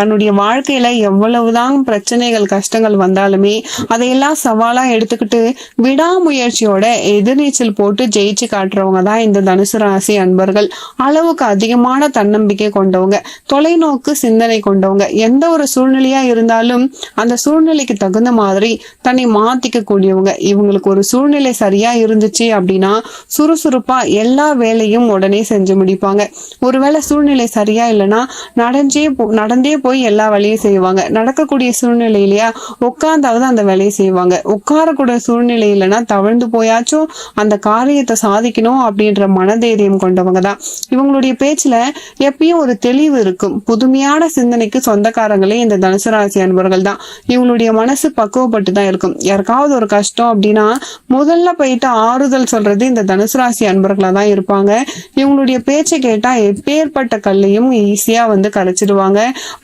தன்னுடைய வாழ்க்கையில எவ்வளவுதான் பிரச்சனைகள் கஷ்டங்கள் வந்தாலுமே அதையெல்லாம் சவாலா எடுத்துக்கிட்டு விடாமுயற்சியோட எதிர்நீச்சல் போட்டு ஜெயிச்சு காட்டுறவங்க தான் இந்த தனுசு ராசி அன்பர்கள். அளவுக்கு அதிகமான தன்னம்பிக்கை கொண்டவங்க தொலைநோக்கு சிந்தனை கொண்டவங்க. எந்த ஒரு சூழ்நிலையா இருந்தாலும் அந்த சூழ்நிலைக்கு தகுந்த மாதிரி தன்னை மாத்திக்க கூடியவங்க இவங்களுக்கு ஒரு சூழ்நிலை சரியா இருந்துச்சு அப்படின்னா சுறுசுறுப்பா எல்லா வேலையும் உடனே செஞ்சு முடிப்பாங்க. ஒருவேளை சூழ்நிலை சரியா இல்லைன்னா நடந்தே நடந்தே போய் எல்லா வேலையும் செய்வாங்க. நடக்கக்கூடிய சூழ்நிலை இல்லையா உட்கார்ந்தாவது அந்த வேலையை செய்வாங்க. உட்காரக்கூடிய சூழ்நிலை இல்லைன்னா தவழ்ந்து போயாச்சும் அந்த காரியத்தை சாதிக்கணும் அப்படின்ற மனதைரியம் கொண்டவங்க தான் இவங்களுடைய பேச்சுல எப்பயும் ஒரு தெளிவு இருக்கும். புதுமையான சிந்தனைக்கு சொந்தக்காரங்களே இந்த தனுசு ராசி அன்பர்கள் தான் இவங்களுடைய மனசு பக்குவப்பட்டு தான் இருக்கும். யாருக்காவது ஒரு கஷ்டம் அப்படின்னா முதல்ல போயிட்டு ஆறுதல் சொல்றது இந்த தனுசு ராசி அன்பர்களா தான் இருப்பாங்க. இவங்களுடைய பேச்சை கேட்டா எப்பேற்பட்ட கல்லையும் ஈஸியா வந்து கரைச்சிடுவாங்க.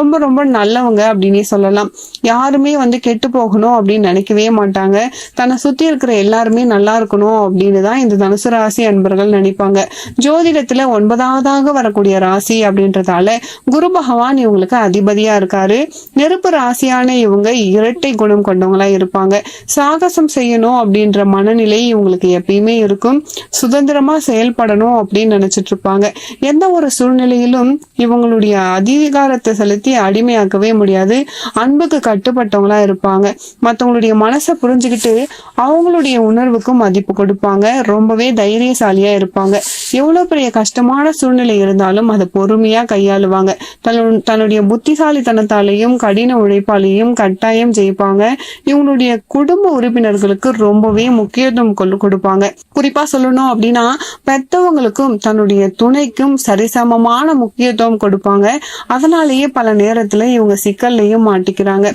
ரொம்ப ரொம்ப நல்லவங்க அப்படின்னே சொல்லலாம். யாருமே வந்து கெட்டு போகணும் அப்படின்னு நினைக்கவே மாட்டாங்க. தன்னை சுத்தி இருக்கிற எல்லாருமே நல்லா இருக்கணும் அப்படின்னு தான் இந்த தனுசு ராசி அன்பர்கள் நினைப்பாங்க. ஜோதிடத்துல ஒன்பதாவதாக வரக்கூடிய ராசி அப்படின்றதால குரு பகவான் இவங்களுக்கு அதிபதியா இருக்காரு. நெருப்பு ராசியான இவங்க இரட்டை குணம் கொண்டவங்களா இருப்பாங்க. சாகசம் செய்யணும் அப்படின்ற மனநிலை இவங்களுக்கு எப்பயுமே இருக்கும். சுதந்திரமா செயல்படணும் அப்படின்னு நினைச்சிட்டு இருப்பாங்க. எந்த ஒரு சூழ்நிலையிலும் இவங்களுடைய அதிகாரத்தை செலுத்தி அடிமையாக்கவே முடியாது. அன்புக்கு கட்டுப்பட்டவங்களா இருப்பாங்க. மத்தவங்களுடைய மனசை புரிஞ்சுக்கிட்டு அவங்களுடைய உணர்வுக்கும் மதிப்பு கொடுப்பாங்க. ரொம்பவே தைரியசாலியா இருப்பாங்க. எவ்வளவு பெரிய கஷ்டமான சூழ்நிலை இருந்தாலும் அதை பொறுமையா கையாளுவாங்க. தன்னு- தன்னுடைய புத்திசாலித்தனத்தாலையும் கடின உழைப்பாலையும் கட்டாயம் ஜெயிப்பாங்க. இவங்களுடைய குடும்ப உறுப்பினர்களுக்கு ரொம்பவே முக்கியத்துவம் கொள்ளு கொடுப்பாங்க. குறிப்பா சொல்லணும் அப்படின்னா பெத்தவங்களுக்கும் தன்னுடைய துணைக்கும் சரிசமமான முக்கியத்துவம் கொடுப்பாங்க. அதனாலேயே பல நேரத்துல இவங்க சிக்கல்லையும் மாட்டிக்கிறாங்க.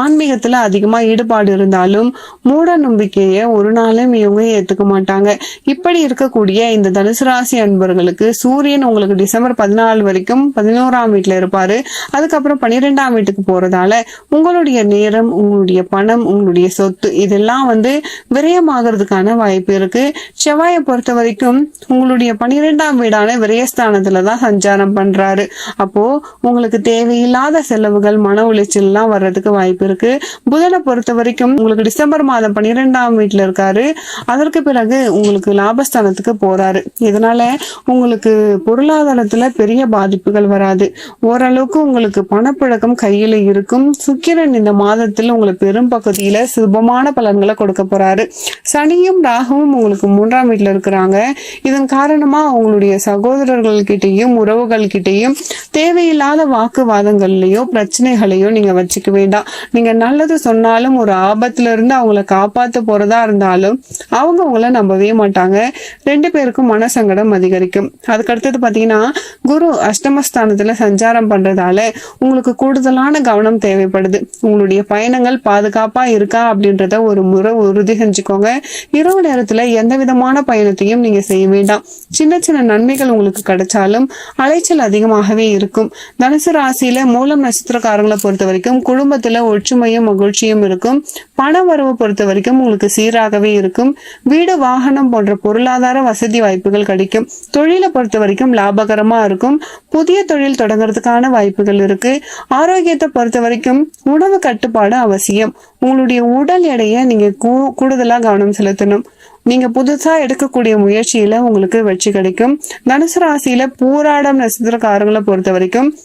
ஆன்மீகத்துல அதிகமா ஈடுபாடு இருந்தாலும் மூட நம்பிக்கையை ஒரு நாளும் இவங்க ஏத்துக்க மாட்டாங்க. இப்படி இருக்கக்கூடிய இந்த தனுசு ராசி அன்பர்களுக்கு சூரியன் உங்களுக்கு டிசம்பர் பதினாலு வரைக்கும் பதினோராம் வீட்டுல இருப்பாரு. அதுக்கப்புறம் பன்னிரெண்டாம் வீட்டுக்கு போறதால உங்களுடைய நேரம் உங்களுடைய பணம் உங்களுடைய சொத்து இதெல்லாம் வந்து விரயமாகிறதுக்கான வாய்ப்பு இருக்கு. செவ்வாயை பொறுத்த வரைக்கும் உங்களுடைய பன்னிரெண்டாம் வீடான விரயஸ்தானத்துல தான் சஞ்சாரம் பண்றாரு. அப்போ உங்களுக்கு தேவையில்லாத செலவுகள் மன உளைச்சல்லாம் வர்றதுக்கு வாய்ப்பு இருக்கு. புதனை பொறுத்த வரைக்கும் உங்களுக்கு டிசம்பர் மாதம் பன்னிரெண்டாம் வீட்டுல இருக்காரு. அதற்கு பிறகு உங்களுக்கு லாபஸ்தானத்துக்கு போறாரு. இதனால உங்களுக்கு பொருளாதாரத்துல பெரிய பாதிப்புகள் வராது. ஓரளவுக்கு உங்களுக்கு பணப்பழக்கம் கையில இருக்கும். சுக்கிரன் இந்த மாதத்தில் உங்களுக்கு பெரும் பகுதியில சுபமான பலன்களை கொடுக்க போறாரு. சனியும் ராகுவும் உங்களுக்கு மூன்றாம் வீட்டுல இருக்கிறாங்க. இதன் காரணமா உங்களுடைய சகோதரர்கள் கிட்டேயும் உறவுகள் கிட்டேயும் தேவையில்லாத வாக்குவாதங்கள்லயோ பிரச்சனைகளையோ நீங்க வச்சுக்க வேண்டாம். நீங்க நல்லது சொன்னாலும் ஒரு ஆபத்துல இருந்து அவங்கள காப்பாத்த போறதா இருந்தாலும் அவங்க உங்களை நம்பவே மாட்டாங்க. ரெண்டு பேருக்கும் மனசங்கடம் அதிகரிக்கும். அதுக்கு அடுத்தது பாத்தீங்கன்னா குரு அஷ்டமஸ்தானத்துல சஞ்சாரம் பண்றதால உங்களுக்கு கூடுதலான கவனம் தேவைப்படுது. உங்களுடைய பயணங்கள் பாதுகாப்பா இருக்கா அப்படின்றத ஒரு முறை உறுதி செஞ்சுக்கோங்க. இரவு நேரத்துல எந்த விதமான பயணத்தையும் நீங்க செய்ய வேண்டாம். சின்ன சின்ன நன்மைகள் உங்களுக்கு கிடைச்சாலும் அலைச்சல் அதிகமாகவே இருக்கும். தனுசு ராசியில மூலம் நட்சத்திரக்காரங்களை பொறுத்த வரைக்கும் குடும்பத்துல ஒற்றுமையும் மகிழ்ச்சியும் இருக்கும். பண வரவு பொறுத்த வரைக்கும் உங்களுக்கு சீராகவே இருக்கும். வீடு வாகனம் போன்ற பொருளாதார வசதி வாய்ப்புகள் கிடைக்கும். தொழிலை பொறுத்த வரைக்கும் லாபகரமா இருக்கும். புதிய தொழில் தொடங்குறதுக்கான வாய்ப்புகள் இருக்கு. ஆரோக்கியத்தை பொறுத்த வரைக்கும் உணவு கட்டுப்பாடு அவசியம். உங்களுடைய உடல் எடையை நீங்க கூ- கூடுதலா கவனம் செலுத்தணும். நீங்க புதுசா எடுக்கக்கூடிய முயற்சியில உங்களுக்கு வெற்றி கிடைக்கும். தனுசு ராசியில பூராடம் நட்சத்திரக்காரங்களை பொறுத்த வரைக்கும்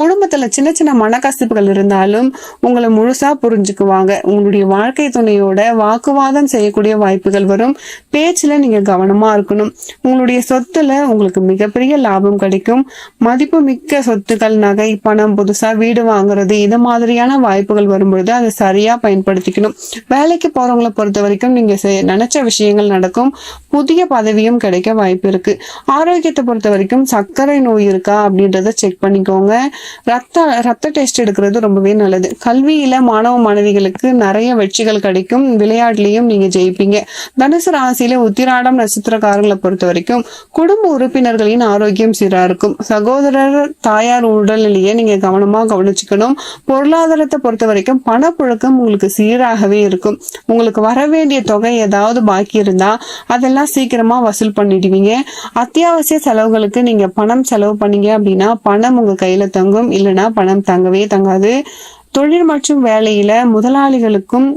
குடும்பத்துல சின்ன சின்ன மனக்கசிப்புகள் இருந்தாலும் உங்களை முழுசா புரிஞ்சுக்குவாங்க. உங்களுடைய வாழ்க்கை துணையோட வாக்குவாதம் செய்யக்கூடிய வாய்ப்புகள் வரும். பேச்சுல நீங்க கவனமா இருக்கணும். உங்களுடைய சொத்துல உங்களுக்கு மிகப்பெரிய லாபம் கிடைக்கும். மதிப்பு மிக்க சொத்துக்கள் நகை பணம் புதுசா வீடு வாங்குறது இது மாதிரியான வாய்ப்புகள் வரும்பொழுது அதை சரியா பயன்படுத்திக்கணும். வேலைக்கு போறவங்களை பொறுத்த வரைக்கும் நீங்க செ- நினைச்ச விஷயங்கள் நடக்கும். புதிய பதவியும் கிடைக்க வாய்ப்பு இருக்கு. ஆரோக்கியத்தை பொறுத்த வரைக்கும் சர்க்கரை நோய் இருக்கா அப்படின்றத செக் பண்ணிக்கோங்க. ரத்த ரத்த டெஸ்ட் எடுக்கிறது ரொம்பவே நல்லது. கல்வியில மாணவ மாணவிகளுக்கு நிறைய வெற்றிகள் கிடைக்கும். விளையாட்டுலயும் நீங்க ஜெயிப்பீங்க. தனுசு ராசியில உத்திராடம் நட்சத்திரக்காரங்களை பொறுத்த வரைக்கும் குடும்ப உறுப்பினர்களின் ஆரோக்கியம் சீரா இருக்கும். சகோதரர் தாயார் உடல்நிலையை நீங்க கவனமா கவனிச்சுக்கணும். பொருளாதாரத்தை பொறுத்த வரைக்கும் பணப்புழக்கம் உங்களுக்கு சீராகவே இருக்கும். உங்களுக்கு வர வேண்டிய தொகை ஏதாவது பாக்கி இருந்தா அதெல்லாம் சீக்கிரமா வசூல் பண்ணிடுவீங்க. அத்தியாவசிய செலவுகளுக்கு நீங்க பணம் செலவு பண்ணீங்க அப்படின்னா பணம் உங்க கையில தங்கும். தங்கும் இல்லைன்னா பணம் தங்கவே தங்காது. தொழில் மற்றும் வேலையில முதலாளிகளுக்கும்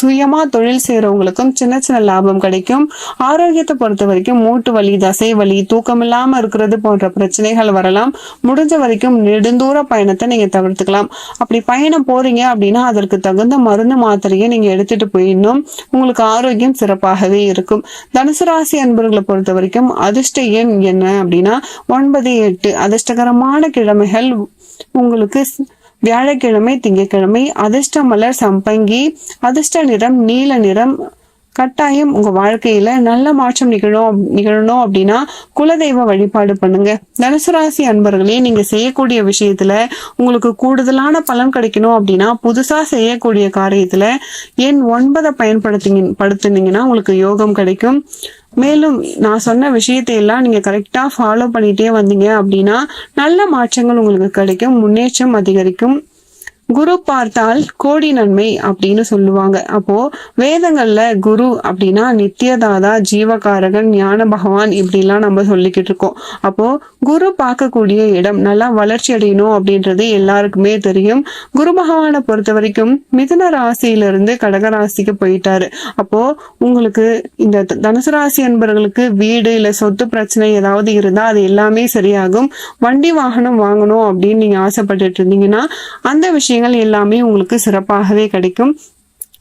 சுயமா தொழில் செய்யறவங்களுக்கும் சின்ன சின்ன லாபம் கிடைக்கும். ஆரோக்கியத்தை பொறுத்த வரைக்கும் மூட்டு வலி தசை வலி தூக்கம் இல்லாம இருக்கிறது போன்ற பிரச்சனைகள் வரலாம். முடிஞ்ச வரைக்கும் நெடுந்தூர பயணத்தை நீங்க தவிர்த்துக்கலாம். அப்படி பயணம் போறீங்க அப்படின்னா அதற்கு தகுந்த மருந்து மாத்திரையை நீங்க எடுத்துட்டு போயிடணும் உங்களுக்கு ஆரோக்கியம் சிறப்பாகவே இருக்கும். தனுசு ராசி அன்பர்களை பொறுத்த வரைக்கும் அதிர்ஷ்ட எண் என்ன அப்படின்னா ஒன்பது எட்டு. அதிர்ஷ்டகரமான கிழமைகள் உங்களுக்கு வியாழக்கிழமை திங்கட்கிழமை அதிர்ஷ்ட மலர் சம்பங்கி அதிர்ஷ்ட நிறம் நீல நிறம் கட்டாயம் உங்க வாழ்க்கையில நல்ல மாற்றம் நிகழும் நிகழணும் அப்படின்னா குலதெய்வ வழிபாடு பண்ணுங்க. தனுசு ராசி அன்பர்களே நீங்க செய்யக்கூடிய விஷயத்துல உங்களுக்கு கூடுதலான பலன் கிடைக்கணும் அப்படின்னா புதுசா செய்யக்கூடிய காரியத்துல எண் ஒன்பதை பயன்படுத்திங்க படுத்துனீங்கன்னா உங்களுக்கு யோகம் கிடைக்கும். மேலும் நான் சொன்ன விஷயத்தை எல்லாம் நீங்க கரெக்டா ஃபாலோ பண்ணிட்டே வந்தீங்க அப்படின்னா நல்ல மாற்றங்கள் உங்களுக்கு கிடைக்கும் முன்னேற்றம் அதிகரிக்கும். குரு பார்த்தால் கோடி நன்மை அப்படின்னு சொல்லுவாங்க. அப்போ வேதங்கள்ல குரு அப்படின்னா நித்தியதாதா ஜீவகாரகன் ஞான பகவான் இப்படிலாம் நம்ம சொல்லிக்கிட்டு இருக்கோம். அப்போ குரு பார்க்கக்கூடிய இடம் நல்லா வளர்ச்சி அடையணும் அப்படின்றது எல்லாருக்குமே தெரியும். குரு பகவானை பொறுத்த வரைக்கும் மிதுன ராசியிலிருந்து கடக ராசிக்கு போயிட்டாரு. அப்போ உங்களுக்கு இந்த தனுசு ராசி அன்பர்களுக்கு வீடு இல்லை சொத்து பிரச்சனை ஏதாவது இருந்தா அது எல்லாமே சரியாகும். வண்டி வாகனம் வாங்கணும் அப்படின்னு நீங்க ஆசைப்பட்டுட்டு இருந்தீங்கன்னா அந்த விஷயம் விஷயங்கள் எல்லாமே உங்களுக்கு சிறப்பாகவே கிடைக்கும்.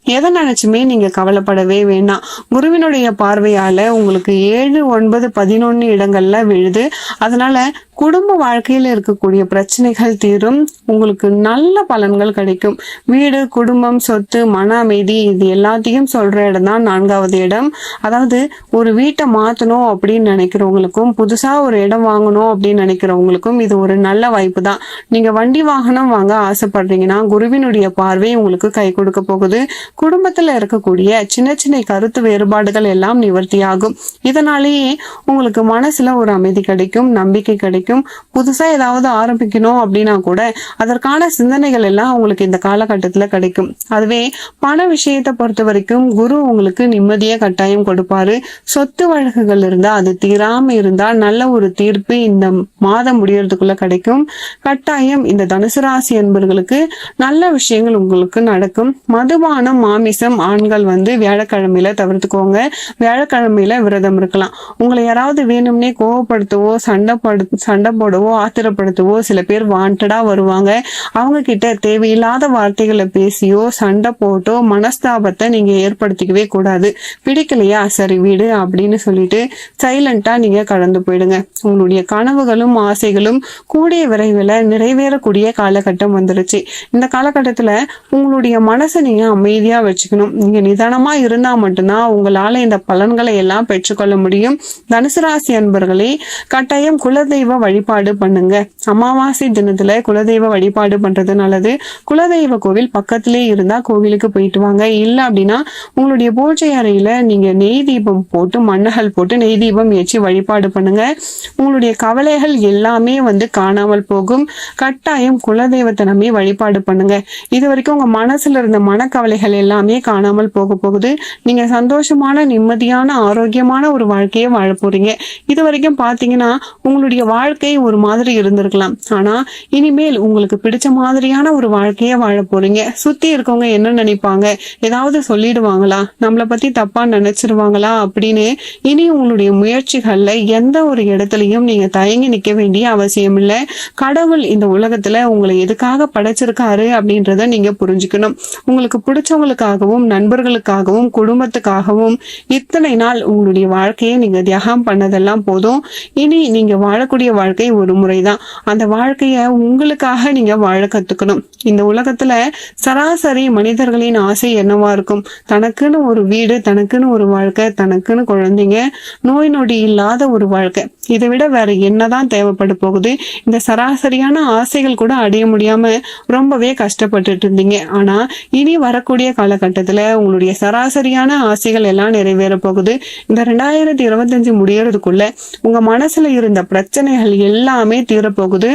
எதை நினைச்சுமே நீங்க கவலைப்படவே வேண்டாம். குருவினுடைய பார்வையால உங்களுக்கு ஏழு ஒன்பது பதினொன்னு இடங்கள்ல விழுது. அதனால குடும்ப வாழ்க்கையில இருக்கக்கூடிய பிரச்சனைகள் தீரும். உங்களுக்கு நல்ல பலன்கள் கிடைக்கும். வீடு குடும்பம் சொத்து மன அமைதி இது எல்லாத்தையும் சொல்ற இடம் தான் நான்காவது இடம். அதாவது ஒரு வீட்டை மாத்தணும் அப்படின்னு நினைக்கிறவங்களுக்கும் புதுசா ஒரு இடம் வாங்கணும் அப்படின்னு நினைக்கிறவங்களுக்கும் இது ஒரு நல்ல வாய்ப்பு தான் நீங்க வண்டி வாகனம் வாங்க ஆசைப்படுறீங்கன்னா குருவினுடைய பார்வை உங்களுக்கு கை கொடுக்க போகுது. குடும்பத்துல இருக்கக்கூடிய சின்ன சின்ன கருத்து வேறுபாடுகள் எல்லாம் நிவர்த்தியாகும். இதனாலேயே உங்களுக்கு மனசுல ஒரு அமைதி கிடைக்கும் நம்பிக்கை கிடைக்கும். புதுசா ஏதாவது ஆரம்பிக்கணும் அப்படின்னா கூட அதற்கான சிந்தனைகள் எல்லாம் உங்களுக்கு இந்த காலகட்டத்துல கிடைக்கும். அதுவே பண விஷயத்தை பொறுத்த வரைக்கும் குரு உங்களுக்கு நிம்மதியை கட்டாயம் கொடுப்பாரு. சொத்து வழக்குகள் இருந்தா அது தீராம இருந்தா நல்ல ஒரு தீர்ப்பு இந்த மாதம் முடியறதுக்குள்ள கிடைக்கும். கட்டாயம் இந்த தனுசு ராசி என்பர்களுக்கு நல்ல விஷயங்கள் உங்களுக்கு நடக்கும். மதுபானம் மாமிசம் ஆண்கள் வந்து வியாழக்கிழமையில தவிர்த்துக்கோங்க. வியாழக்கிழமையில விரதம் இருக்கலாம். உங்களை யாராவது வேணும்னே கோவப்படுத்தவோ சண்டை படு சண்டை போடவோ ஆத்திரப்படுத்தவோ சில பேர் வாண்டடா வருவாங்க. அவங்க கிட்ட தேவையில்லாத வார்த்தைகளை பேசியோ சண்டை போட்டோ மனஸ்தாபத்தை நீங்க ஏற்படுத்திக்கவே கூடாது. பிடிக்கலையா? சரி வீடு அப்படின்னு சொல்லிட்டு சைலண்டா நீங்க கடந்து போயிடுங்க. உங்களுடைய கனவுகளும் ஆசைகளும் கூடிய விரைவில் நிறைவேறக்கூடிய காலகட்டம் வந்துருச்சு. இந்த காலகட்டத்துல உங்களுடைய மனசை நீங்க அமைதியா வச்சுக்கணும். நீங்கள் நிதானமாக இருந்தால் மட்டும்தான் உங்களால் இந்த பலன்களை எல்லாம் பெற்றுக்கொள்ள முடியும். தனுசு ராசி அன்பர்களே கட்டாயம் குலதெய்வ வழிபாடு பண்ணுங்க. அமாவாசை தினத்தில் குலதெய்வ வழிபாடு பண்ணுறது நல்லது. குலதெய்வ கோவில் பக்கத்திலே இருந்தால் கோவிலுக்கு போயிட்டு வாங்க. இல்லை அப்படின்னா உங்களுடைய பூஜை அறையில் நீங்கள் நெய் தீபம் போட்டு மண்ணகல் போட்டு நெய் தீபம் ஏற்றி வழிபாடு பண்ணுங்க. உங்களுடைய கவலைகள் எல்லாமே வந்து காணாமல் போகும். கட்டாயம் குலதெய்வத்தை நம்பி வழிபாடு பண்ணுங்க. இது வரைக்கும் உங்க மனசுல இருந்த மனக்கவலைகள் எல்லாமே காணாமல் போக போகுது. நீங்க சந்தோஷமான நிம்மதியான ஆரோக்கியமான ஒரு வாழ்க்கையை வாழ போறீங்க. இது வரைக்கும் பாத்தீங்கன்னா உங்களுடைய வாழ்க்கை ஒரு மாதிரி இருந்திருக்கலாம். ஆனா இனிமேல் உங்களுக்கு பிடிச்ச மாதிரியான ஒரு வாழ்க்கையை வாழ போறீங்க. சுத்தி இருக்கவங்க என்ன நினைப்பாங்க? ஏதாவது சொல்லிடுவாங்களா? நம்மளை பத்தி தப்பா நினைச்சிருவாங்களா? அப்படின்னு இனி உங்களுடைய முயற்சிகள்ல எந்த ஒரு இடத்துலயும் நீங்க தயங்கி நிக்க வேண்டிய அவசியம் இல்லை. கடவுள் இந்த உலகத்துல உங்களை எதுக்காக படைச்சிருக்காரு அப்படின்றத நீங்க புரிஞ்சுக்கணும். உங்களுக்கு உறவுகளுக்காகவும் நண்பர்களுக்காகவும் குடும்பத்துக்காகவும் இத்தனை நாள் உங்களுடைய வாழ்க்கையை நீங்க தியாகம் பண்ணதெல்லாம் போதும். இனி நீங்க வாழக்கூடிய வாழ்க்கை ஒரு முறைதான். அந்த வாழ்க்கைய உங்களுக்காக நீங்க வாழ கத்துக்கணும். இந்த உலகத்துல சராசரி மனிதர்களின் ஆசை என்னவா இருக்கும்? தனக்குன்னு ஒரு வீடு தனக்குன்னு ஒரு வாழ்க்கை தனக்குன்னு குழந்தைங்க நோய் நொடி இல்லாத ஒரு வாழ்க்கை. இதை விட வேற என்னதான் தேவைப்பட போகுது? இந்த சராசரியான ஆசைகள் கூட அடைய முடியாம ரொம்பவே கஷ்டப்பட்டுட்டு இருந்தீங்க. ஆனா இனி வரக்கூடிய காலகட்டத்துல உங்களுடைய சராசரியான ஆசைகள் எல்லாம் நிறைவேற போகுது. இந்த ரெண்டாயிரத்தி இருபத்தஞ்சு முடியறதுக்குள்ள உங்க மனசுல இருந்த பிரச்சனைகள் எல்லாமே தீரப்போகுது.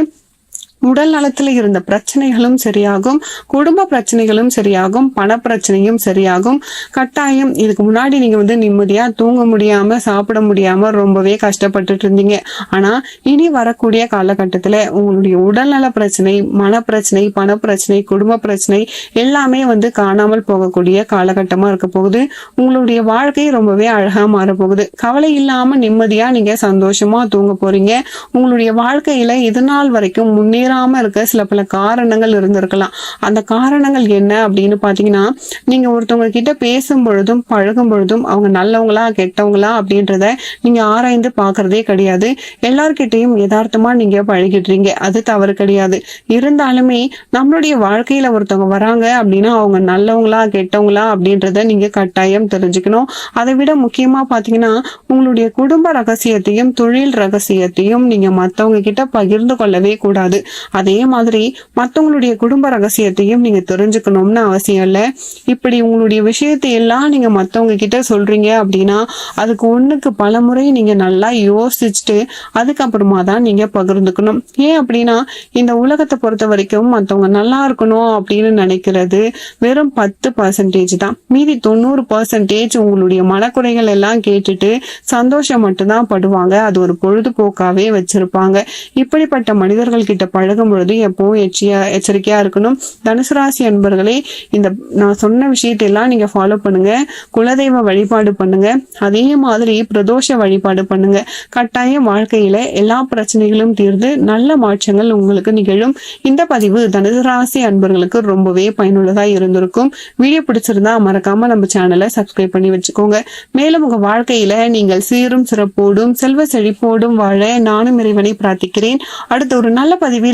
உடல் நலத்துல இருந்த பிரச்சனைகளும் சரியாகும் குடும்ப பிரச்சனைகளும் சரியாகும் பண பிரச்சனையும் சரியாகும். கட்டாயம் இதுக்கு முன்னாடி நீங்க வந்து நிம்மதியா தூங்க முடியாம சாப்பிட முடியாம ரொம்பவே கஷ்டப்பட்டுட்டு இருந்தீங்க. ஆனா இனி வரக்கூடிய காலகட்டத்துல உங்களுடைய உடல்நல பிரச்சனை மன பிரச்சனை பண பிரச்சனை குடும்ப பிரச்சனை எல்லாமே வந்து காணாமல் போகக்கூடிய காலகட்டமா இருக்க போகுது. உங்களுடைய வாழ்க்கை ரொம்பவே அழகா மாற போகுது கவலை இல்லாம நிம்மதியா நீங்க சந்தோஷமா தூங்க போறீங்க. உங்களுடைய வாழ்க்கையில இது நாள் வரைக்கும் முன்னேறாம இருக்க சில பல காரணங்கள் இருந்திருக்கலாம். அந்த காரணங்கள் என்ன அப்படின்னு பாத்தீங்கன்னா நீங்க ஒருத்தவங்க கிட்ட பேசும் பொழுதும் பழகும் பொழுதும் அவங்க நல்லவங்களா கெட்டவங்களா அப்படின்றத நீங்க ஆராய்ந்து பாக்குறதே கிடையாது. எல்லார்கிட்டையும் யதார்த்தமா நீங்க பழகிடுறீங்க. அது தவறு கிடையாது. இருந்தாலுமே நம்மளுடைய வாழ்க்கையில ஒருத்தவங்க வராங்க அப்படின்னா அவங்க நல்லவங்களா கெட்டவங்களா அப்படின்றத நீங்க கட்டாயம் தெரிஞ்சுக்கணும். அதை விட முக்கியமா பாத்தீங்கன்னா உங்களுடைய குடும்ப ரகசியத்தையும் தொழில் ரகசியத்தையும் நீங்க மத்தவங்க கிட்ட பகிர்ந்து கொள்ளவே கூடாது. அதே மாதிரி மத்தவங்களுடைய குடும்ப ரகசியத்தையும் நீங்க தெரிஞ்சுக்கணும்னு அவசியம் இல்லை. இப்படி உங்களுடைய விஷயத்தை எல்லாம் நீங்க மத்தவங்க கிட்ட சொல்றீங்க அப்படின்னா அதுக்கு ஒண்ணுக்கு பல முறை நீங்க நல்லா யோசிச்சுட்டு அதுக்கப்புறமா தான் நீங்க பகிர்ந்துக்கணும். ஏன் அப்படின்னா இந்த உலகத்தை பொறுத்த வரைக்கும் மத்தவங்க நல்லா இருக்கணும் அப்படின்னு நினைக்கிறது வெறும் பத்து பர்சன்டேஜ் தான். மீதி தொண்ணூறு பர்சன்டேஜ் உங்களுடைய மனக்குறைகள் எல்லாம் கேட்டுட்டு சந்தோஷம் மட்டும்தான் படுவாங்க. அது ஒரு பொழுதுபோக்காவே வச்சிருப்பாங்க. இப்படிப்பட்ட மனிதர்கள் கிட்ட பழகும் பொழுது எப்பவும் எச்சியா எச்சரிக்கையா இருக்கணும். தனுசு ராசி அன்பர்களே இந்த நான் சொன்ன விஷயத்தை எல்லாம் நீங்க ஃபாலோ பண்ணுங்க. குலதெய்வ வழிபாடு பண்ணுங்க. அதே மாதிரி பிரதோஷ வழிபாடு பண்ணுங்க. கட்டாயம் வாழ்க்கையில எல்லா பிரச்சனைகளும் தீர்ந்து நல்ல மாற்றங்கள் உங்களுக்கு நிகழும். இந்த பதிவு தனுசு ராசி அன்பர்களுக்கு ரொம்பவே பயனுள்ளதா இருந்திருக்கும். வீடியோ பிடிச்சிருந்தா மறக்காம நம்ம சேனலை சப்ஸ்கிரைப் பண்ணி வச்சுக்கோங்க. மேலும் உங்க வாழ்க்கையில நீங்கள் சீரும் சிறப்போடும் செல்வ செழிப்போடும் வாழ நானும் இறைவனை பிரார்த்திக்கிறேன். அடுத்த ஒரு நல்ல பதிவில்